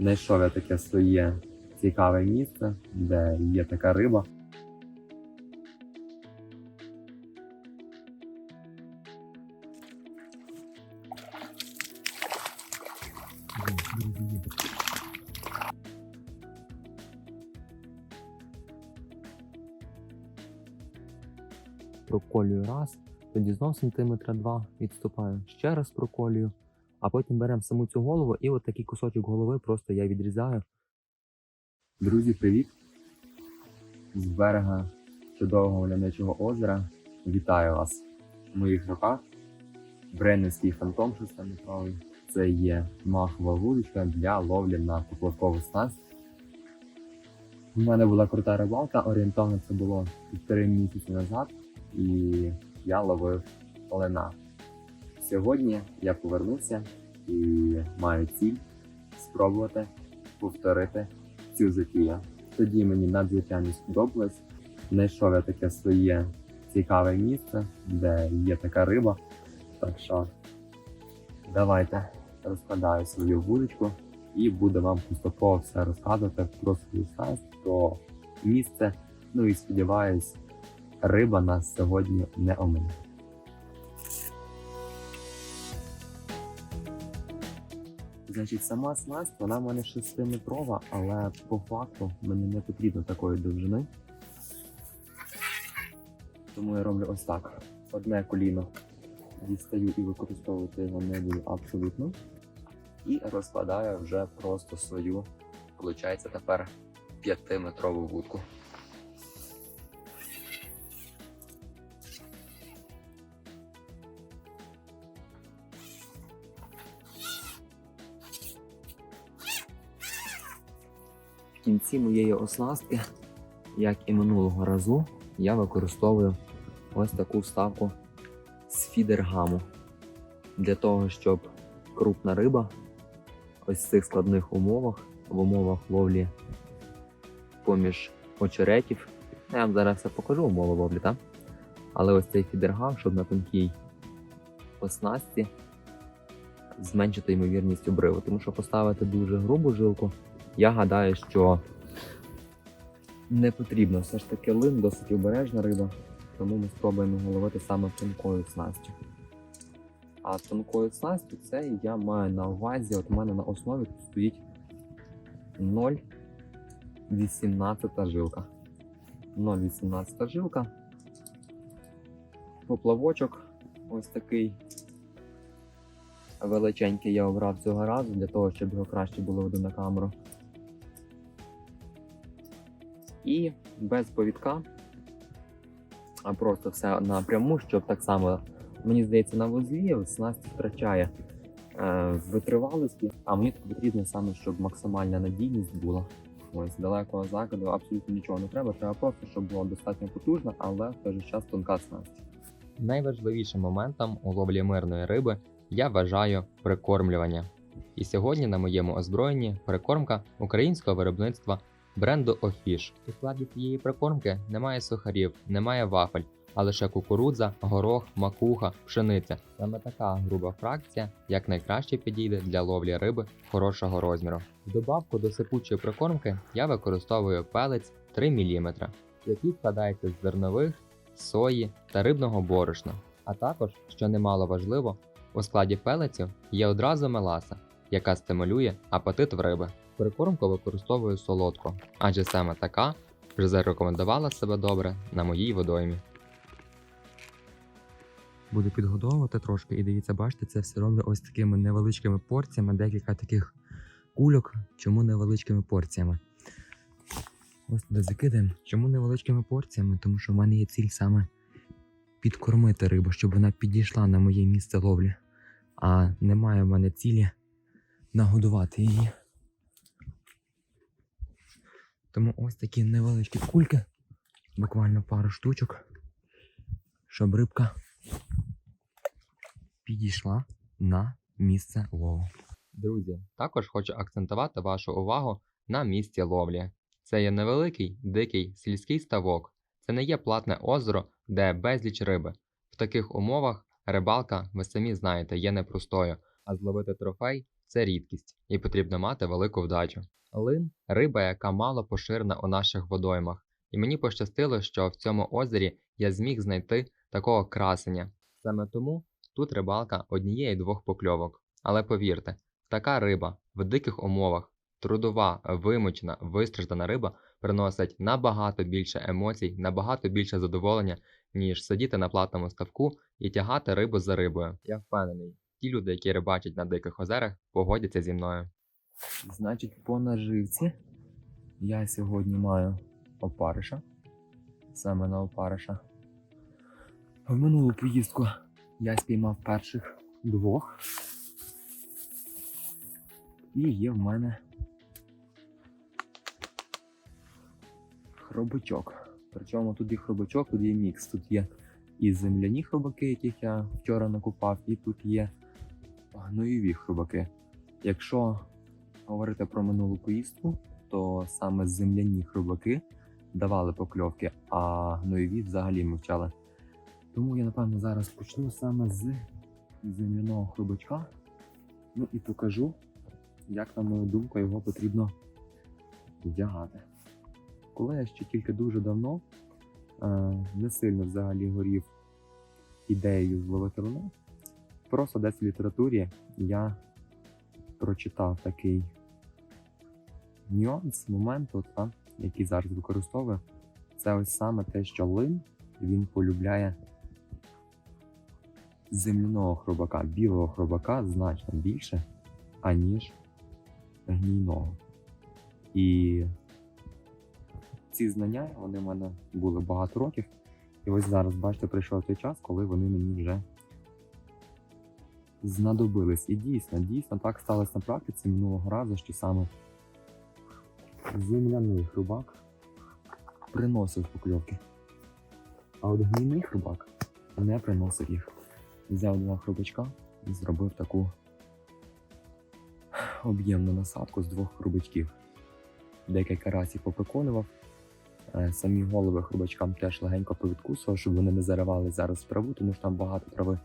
Знайшов я таке своє цікаве місце, де є така риба. Проколюю раз, тоді знов сантиметра два відступаю, ще раз проколюю, а потім беремо саму цю голову і от такий кусочок голови просто я відрізаю. Друзі, привіт! З берега чудового мальовничого озера. Вітаю вас в моїх руках. Бренницький фантом 6 метровий. Це є махова вудочка для ловлі на поплавкову снасть. У мене була крута рибалка, орієнтовно це було півтори місяці назад, і я ловив олена. Сьогодні я повернувся і маю ціль спробувати повторити цю затію. Тоді мені надзвичайно сподобалось. Знайшов я таке своє цікаве місце, де є така риба. Так що давайте розкладаю свою вудочку і буду вам поступово все розказувати про свою снасть, про місце. Ну і сподіваюсь, риба нас сьогодні не омине. Значить, сама снасть, вона в мене 6-метрова, але по факту мені не потрібно такої довжини. Тому я роблю ось так. Одне коліно дістаю і використовувати його не буду абсолютно. І розкладаю вже просто свою, виходить, тепер 5-метрову вудку. В кінці моєї оснастки, як і минулого разу, я використовую ось таку вставку з фідергаму. Для того, щоб крупна риба ось в цих складних умовах, в умовах ловлі поміж очеретів. Я вам зараз все покажу умови ловлі, так? Але ось цей фідергам, щоб на тонкій оснастці зменшити ймовірність обриву. Тому що поставити дуже грубу жилку, я гадаю, що не потрібно. Все ж таки лин досить обережна риба, тому ми спробуємо його ловити саме тонкою снастю. А тонкою снастю це я маю на увазі, от у мене на основі тут стоїть 0,18 жилка. 0,18 жилка. Поплавочок ось такий величенький я обрав цього разу для того, щоб його краще було видно на камеру. І без повідка, а просто все напряму, щоб так само, мені здається, на вузлі снасть втрачає е, витривалості, а мені тут потрібно саме, щоб максимальна надійність була. Ось далекого закиду абсолютно нічого не треба, треба просто, щоб була достатньо потужна, але в той же час тонка снасть. Найважливішим моментом у ловлі мирної риби я вважаю прикормлювання. І сьогодні на моєму озброєнні прикормка українського виробництва бренду Офіш. У складі цієї прикормки немає сухарів, немає вафель, а лише кукурудза, горох, макуха, пшениця. Саме така груба фракція якнайкраще підійде для ловлі риби хорошого розміру. Добавку до сипучої прикормки я використовую пелець 3 мм, який складається з зернових, сої та рибного борошна. А також, що немало важливо, у складі пелеців є одразу меласа, яка стимулює апетит в риби. Прикормку використовую солодко, адже саме така вже зарекомендувала себе добре на моїй водоймі. Буду підгодовувати трошки, і дивіться, бачите, це все роблю ось такими невеличкими порціями, декілька таких кульок. Чому невеличкими порціями? Ось туди закидаємо. Чому невеличкими порціями? Тому що в мене є ціль саме підкормити рибу, щоб вона підійшла на моє місце ловлі. А немає в мене цілі нагодувати її. Тому ось такі невеличкі кульки, буквально пару штучок, щоб рибка підійшла на місце лову. Друзі, також хочу акцентувати вашу увагу на місці ловлі. Це є невеликий, дикий сільський ставок. Це не є платне озеро, де безліч риби. В таких умовах рибалка, ви самі знаєте, є непростою, а зловити трофей це рідкість, і потрібно мати велику вдачу. Лин риба, яка мало поширена у наших водоймах, і мені пощастило, що в цьому озері я зміг знайти такого красення. Саме тому тут рибалка однієї двох покльовок. Але повірте, така риба в диких умовах, трудова, вимучена, вистраждана риба приносить набагато більше емоцій, набагато більше задоволення, ніж сидіти на платному ставку і тягати рибу за рибою. Я впевнений, ті люди, які рибачать на диких озерах, погодяться зі мною. Значить, по наживці я сьогодні маю опариша. Саме на опариша. В минулу поїздку я спіймав перших двох. І є в мене хробачок. Причому тут є хробачок, тут є мікс. Тут є і земляні хробаки, яких я вчора накупав, і тут є гноєві хробаки. Якщо говорити про минулу поїздку, то саме земляні хробаки давали покльовки, а гноєві взагалі мовчали. Тому я напевно зараз почну саме з земляного хробачка. Ну і покажу, як, на мою думку, його потрібно вдягати. Коли я ще тільки дуже давно е, не сильно взагалі горів ідеєю зловити луну, просто десь в літературі я прочитав такий нюанс, момент, от, та, який зараз використовую. Це ось саме те, що лин він полюбляє земляного хробака, білого хробака значно більше, аніж гнійного. І ці знання вони в мене були багато років. І ось зараз, бачите, прийшов той час, коли вони мені вже знадобились. І дійсно, дійсно так сталося на практиці минулого разу, що саме земляний хрубак приносив покльовки. А от гнійний хрубак не приносив їх. Взяв два хрубачка і зробив таку об'ємну насадку з двох хрубачків. Декілька разів поприконував. Е, Самі голови хрубачкам теж легенько повідкусував, щоб вони не заривали зараз траву, тому що там багато трави.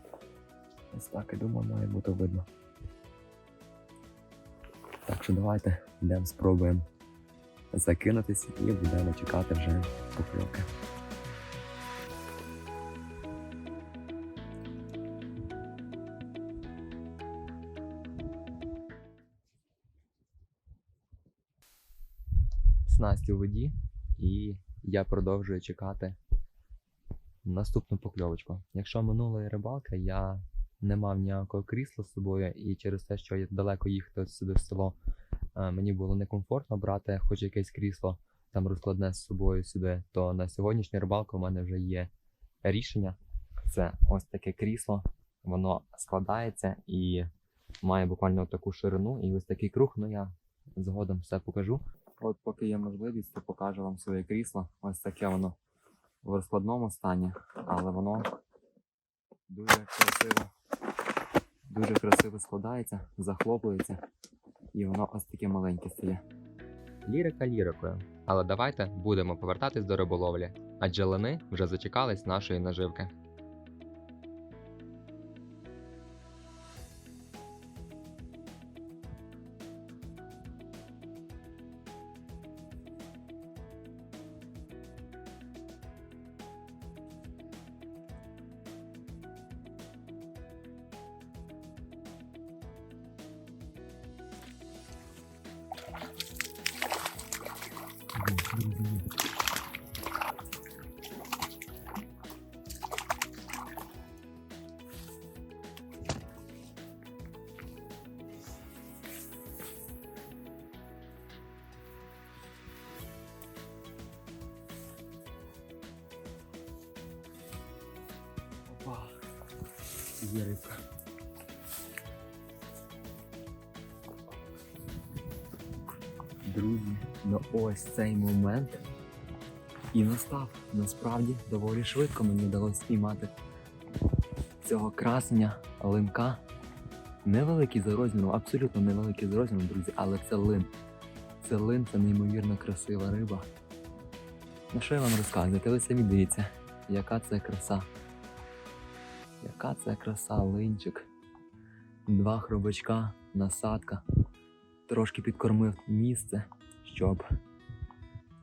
Ось так, я думаю, має бути видно. Так що давайте йдемо спробуємо закинутись і будемо чекати вже покльовки. Снасті у воді, і я продовжую чекати наступну покльовочку. Якщо минулої рибалки я не мав ніякого крісла з собою, і через те, що я далеко їхати сюди в село, е, мені було некомфортно брати хоч якесь крісло там розкладне з собою сюди, то на сьогоднішню рибалку у мене вже є рішення. Це ось таке крісло, воно складається і має буквально таку ширину, і ось такий круг, ну я згодом все покажу. От поки є можливість, то покажу вам своє крісло. Ось таке воно в розкладному стані, але воно дуже красиво, дуже красиво складається, захлопується, і воно ось таке маленьке стає. Лірика лірикою. Але давайте будемо повертатись до риболовлі, адже лани вже зачекались нашої наживки. Є рибка. Друзі, ну ось цей момент і настав. Насправді доволі швидко мені вдалося спіймати цього красення лимка. Невеликий за розміром, абсолютно невеликий за розміром, друзі, але це лим. Це лим, це неймовірно красива риба. Ну що я вам розказувати? Ви самі дивіться, яка це краса. Яка це краса, линчик. Два хробачка насадка. Трошки підкормив місце, щоб,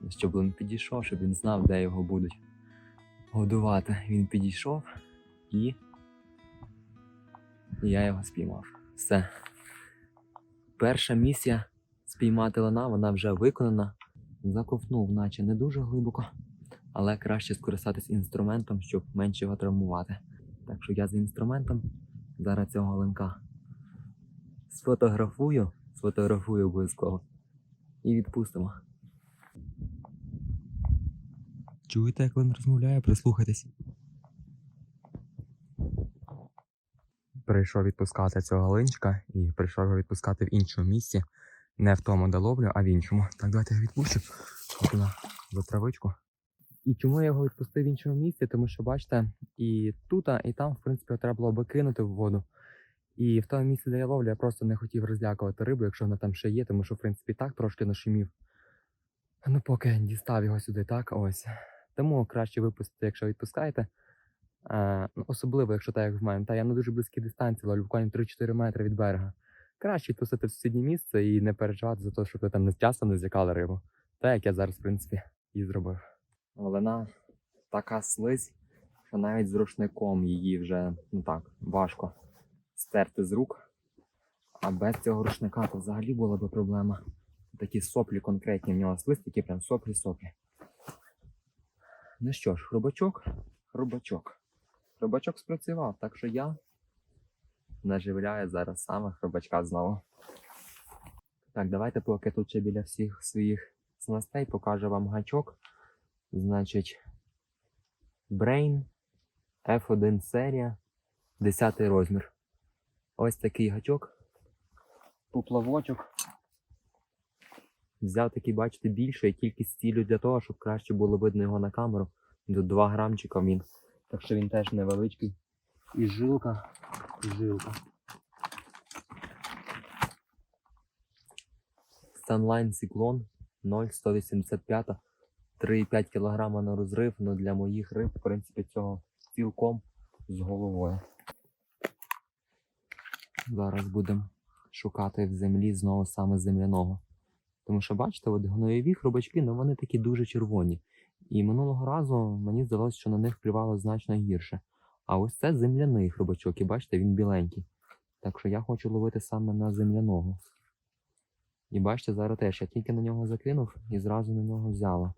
щоб він підійшов, щоб він знав, де його будуть годувати. Він підійшов і, я його спіймав. Все. Перша місія спіймати лана, вона вже виконана. Заковтнув, наче не дуже глибоко, але краще скористатись інструментом, щоб менше його травмувати. Так що я за інструментом зараз цього ланка сфотографую, сфотографую обов'язково і відпустимо. Чуєте, як він розмовляє? Прислухайтесь. Прийшов відпускати цього галинчика і прийшов його відпускати в іншому місці. Не в тому, де ловлю, а в іншому. Так, давайте я відпущу. На за травичку. І чому я його відпустив в іншому місці? Тому що, бачите, і тут, і там, в принципі, треба було би кинути в воду. І в тому місці, де я ловлю, я просто не хотів розлякувати рибу, якщо вона там ще є, тому що, в принципі, так трошки нашумів. Ну, поки дістав його сюди, так, ось. Тому краще випустити, якщо відпускаєте. Е, ну, особливо, якщо так як в мене. Та я на дуже близькій дистанції ловлю, буквально 3-4 метри від берега. Краще відпустити в сусіднє місце і не переживати за те, щоб ви там не часом не злякали рибу. Так як я зараз, в принципі, і зробив. Вона така слизь, що навіть з рушником її вже ну так, важко стерти з рук. А без цього рушника то взагалі була би проблема. Такі соплі конкретні в нього такі прям соплі-соплі. Ну що ж, хробачок, хробачок. Хробачок спрацював, так що я наживляю зараз саме хробачка знову. Так, давайте поки тут ще біля всіх своїх снастей покажу вам гачок. Значить, Brain F1 серія, 10 розмір. Ось такий гачок. Поплавочок. Взяв такий, бачите, більший, тільки з цілю для того, щоб краще було видно його на камеру. До 2 грамчика він. Так що він теж невеличкий. І жилка, і жилка. Sunline Cyclone 0,185, 3,5 кг на розрив, але для моїх риб, в принципі, цього цілком з головою. Зараз будемо шукати в землі знову саме земляного. Тому що, бачите, от гноєві хробачки, ну вони такі дуже червоні. І минулого разу мені здалося, що на них клювало значно гірше. А ось це земляний хробачок, і бачите, він біленький. Так що я хочу ловити саме на земляного. І бачите, зараз теж я тільки на нього закинув і зразу на нього взяла.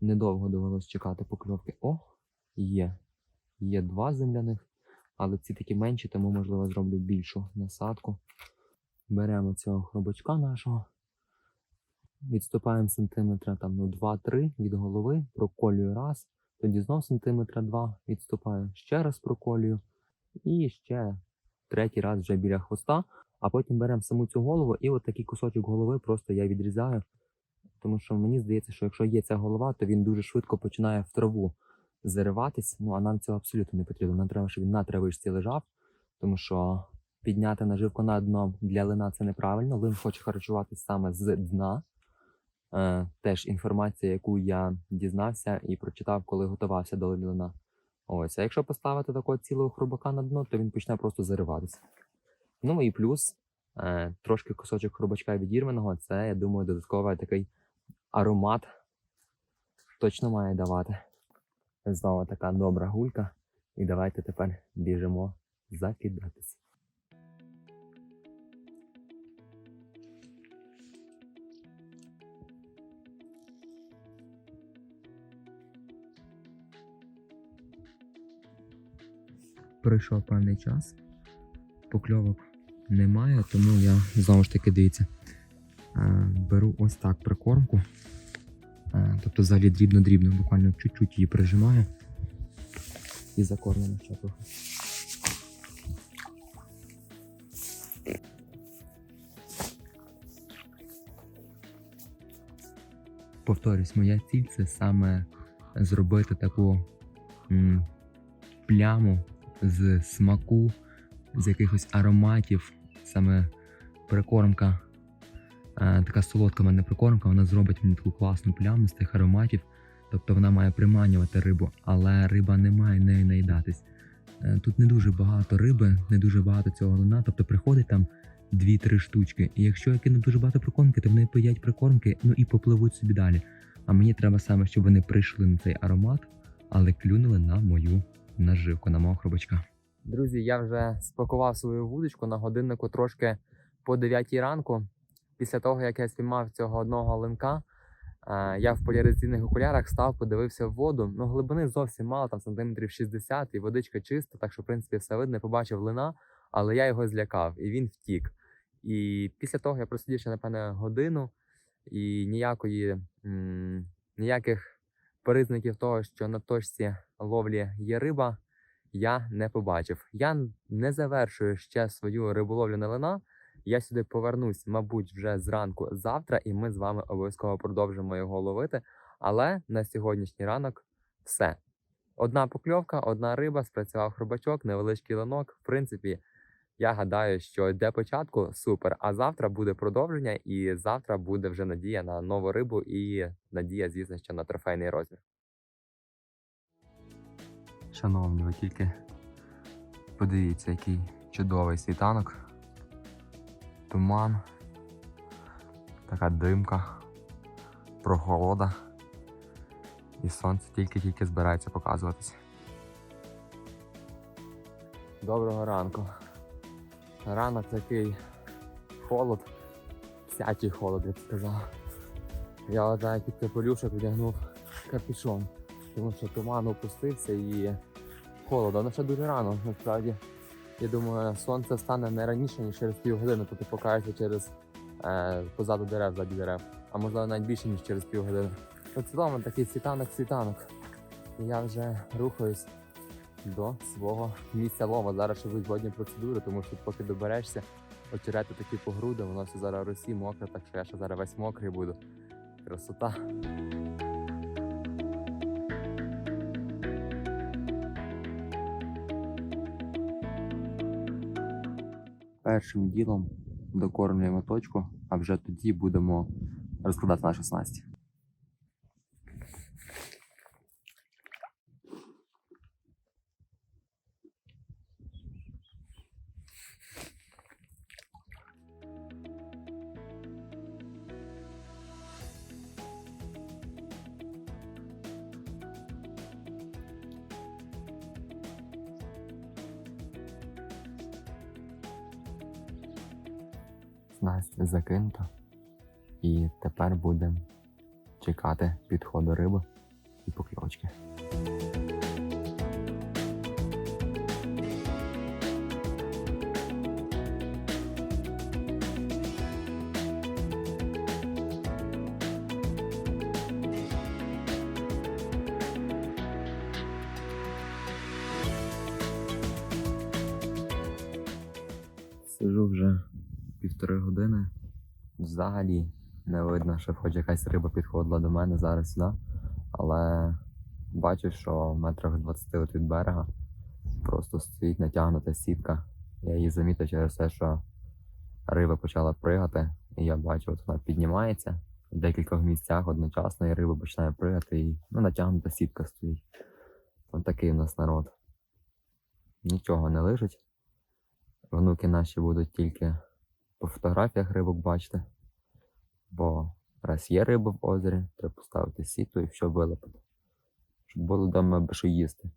Недовго довелось чекати покльовки. О, є. Є два земляних, але ці такі менші, тому, можливо, зроблю більшу насадку. Беремо цього хробачка нашого. Відступаємо сантиметра там, ну, 2-3 від голови, проколюю раз, тоді знов сантиметра 2 відступаю, ще раз проколюю, і ще третій раз вже біля хвоста, а потім беремо саму цю голову, і от такий кусочок голови просто я відрізаю. Тому що мені здається, що якщо є ця голова, то він дуже швидко починає в траву зариватись. Ну а нам цього абсолютно не потрібно. Нам треба, щоб він на травичці лежав, тому що підняти наживку на дно для лина це неправильно. Лин хоче харчуватись саме з дна. Е, теж інформація, яку я дізнався і прочитав, коли готувався до лина. Ось, а якщо поставити такого цілого хробака на дно, то він почне просто зариватися. Ну і плюс е, трошки кусочок хробачка відірваного, це, я думаю, додатковий такий аромат точно має давати. Знову така добра гулька. І давайте тепер біжимо закидатись. Пройшов певний час, покльовок немає, тому я знову ж таки дивіться. е, Беру ось так прикормку. Е, Тобто взагалі дрібно-дрібно, буквально чуть-чуть її прижимаю і закормлено ще трохи. Повторюсь, моя ціль це саме зробити таку м, пляму з смаку, з якихось ароматів, саме прикормка така солодка мене прикормка, вона зробить мені таку класну пляму з тих ароматів. Тобто вона має приманювати рибу, але риба не має нею наїдатись. Е, Тут не дуже багато риби, не дуже багато цього луна. Тобто приходить там 2-3 штучки. І якщо я кину дуже багато прикормки, то вони поїдять прикормки, ну і попливуть собі далі. А мені треба саме, щоб вони прийшли на цей аромат, але клюнули на мою наживку, на мого хробачка. Друзі, я вже спакував свою вудочку на годиннику трошки по 9 ранку. Після того, як я спіймав цього одного линка, е, я в поляризаційних окулярах став, подивився в воду. Ну, глибини зовсім мало, там сантиметрів 60, і водичка чиста, так що, в принципі, все видно, побачив лина, але я його злякав, і він втік. І після того я просидів ще, напевне, годину, і ніякої, м, ніяких признаків того, що на точці ловлі є риба, я не побачив. Я не завершую ще свою риболовлю на лина. Я сюди повернусь, мабуть, вже зранку завтра, і ми з вами обов'язково продовжимо його ловити. Але на сьогоднішній ранок все. Одна покльовка, одна риба, спрацював хробачок, невеличкий линок. В принципі, я гадаю, що для початку супер. А завтра буде продовження, і завтра буде вже надія на нову рибу і надія, звісно, що на трофейний розмір. Шановні, ви тільки подивіться, який чудовий світанок. Туман, така димка, прохолода. І сонце тільки-тільки збирається показуватися. Доброго ранку. Ранок такий холод, сячий холод, я б сказав. Я от під капелюшок вдягнув капюшон, тому що туман опустився і холодно. Ну ще дуже рано, насправді. Я думаю, сонце стане не раніше, ніж через півгодини, тобто покажеться через е, позаду дерев, ззаді дерев. А можливо навіть більше, ніж через півгодини. У цілому такий світанок-світанок. І я вже рухаюсь до свого місця лова. Зараз ще водні процедури, тому що поки доберешся, очерети такі по груди, воно все зараз росі мокре, так що я ще зараз весь мокрий буду. Красота. Першим ділом докормлюємо точку, а вже тоді будемо розкладати наші снасті. Снасть закинута. І тепер будемо чекати підходу риби і покльовочки. Сижу вже півтори години. Взагалі не видно, що хоч якась риба підходила до мене зараз сюди. Але бачу, що в метрах 20 от від берега просто стоїть натягнута сітка. Я її замітив через те, що риба почала пригати, і я бачу, от вона піднімається в декількох місцях одночасно, і риба починає пригати, і ну, натягнута сітка стоїть. Ось такий у нас народ. Нічого не лежить. Внуки наші будуть тільки по фотографіях рибок бачити. Бо раз є риба в озері, треба поставити сіту і все вилипати. Щоб було вдома що їсти.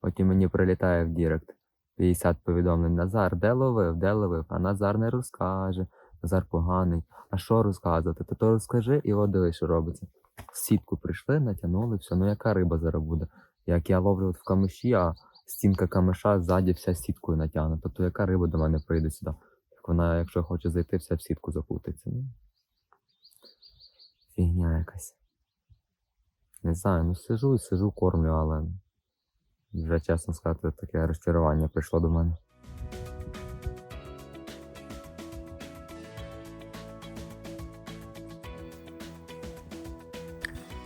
Потім мені прилітає в Дірект 50 повідомлень. Назар, де ловив, де ловив? А Назар не розкаже. Назар поганий. А що розказувати? Ти то розкажи і от дивись, що робиться. Сітку прийшли, натягнули, все. Ну яка риба зараз буде? Як я ловлю от в камиші, а стінка камиша ззаді вся сіткою натягнута. То яка риба до мене прийде сюди? Вона, якщо хоче зайти, вся в сітку запутається. Ну, фігня якась. Не знаю, ну сижу і сижу, кормлю, але вже чесно сказати, таке розчарування прийшло до мене.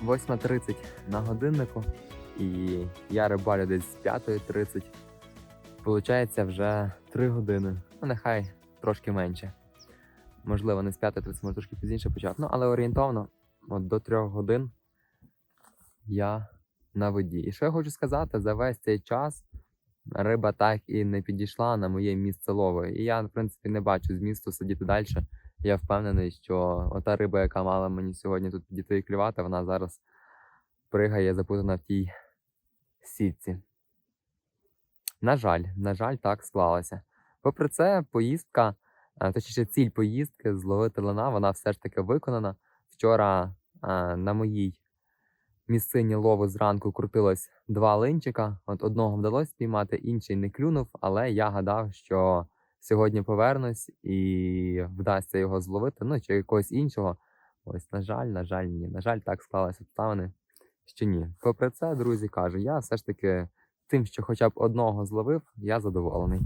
– 8.30 на годиннику, і я рибалю десь з 5.30. Получається вже 3 години. Ну, нехай трошки менше. Можливо, не з 5.30, може трошки пізніше почав. Ну, але орієнтовно, от до 3 годин я на воді. І що я хочу сказати, за весь цей час риба так і не підійшла на моє місце лову. І я, в принципі, не бачу змісту сидіти далі. Я впевнений, що ота риба, яка мала мені сьогодні тут підійти і клювати, вона зараз пригає запутана в тій сітці. На жаль, на жаль, так склалося. Попри це, поїздка, точніше, ціль поїздки зловити лина, вона все ж таки виконана. Вчора на моїй місцині лову зранку крутилось два линчика. От одного вдалося спіймати, інший не клюнув, але я гадав, що сьогодні повернусь і вдасться його зловити, ну чи якогось іншого. Ось, на жаль, на жаль, ні. На жаль, так склалися обставини, що ні. Попри це, друзі, кажу, я все ж таки тим, що хоча б одного зловив, я задоволений.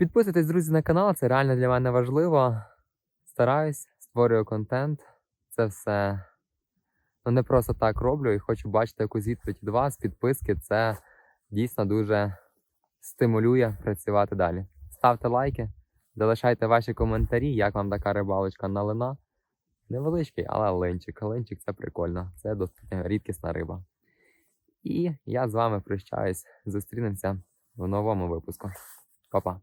Підписуйтесь, друзі, на канал, це реально для мене важливо. Стараюсь, створюю контент. Це все ну, не просто так роблю і хочу бачити якусь відповідь від вас. Підписки це дійсно дуже стимулює працювати далі. Ставте лайки, залишайте ваші коментарі, як вам така рибалочка на лина. Невеличкий, але ленчик. Ленчик це прикольно. Це досить рідкісна риба. І я з вами прощаюсь. Зустрінемося в новому випуску. Па-па.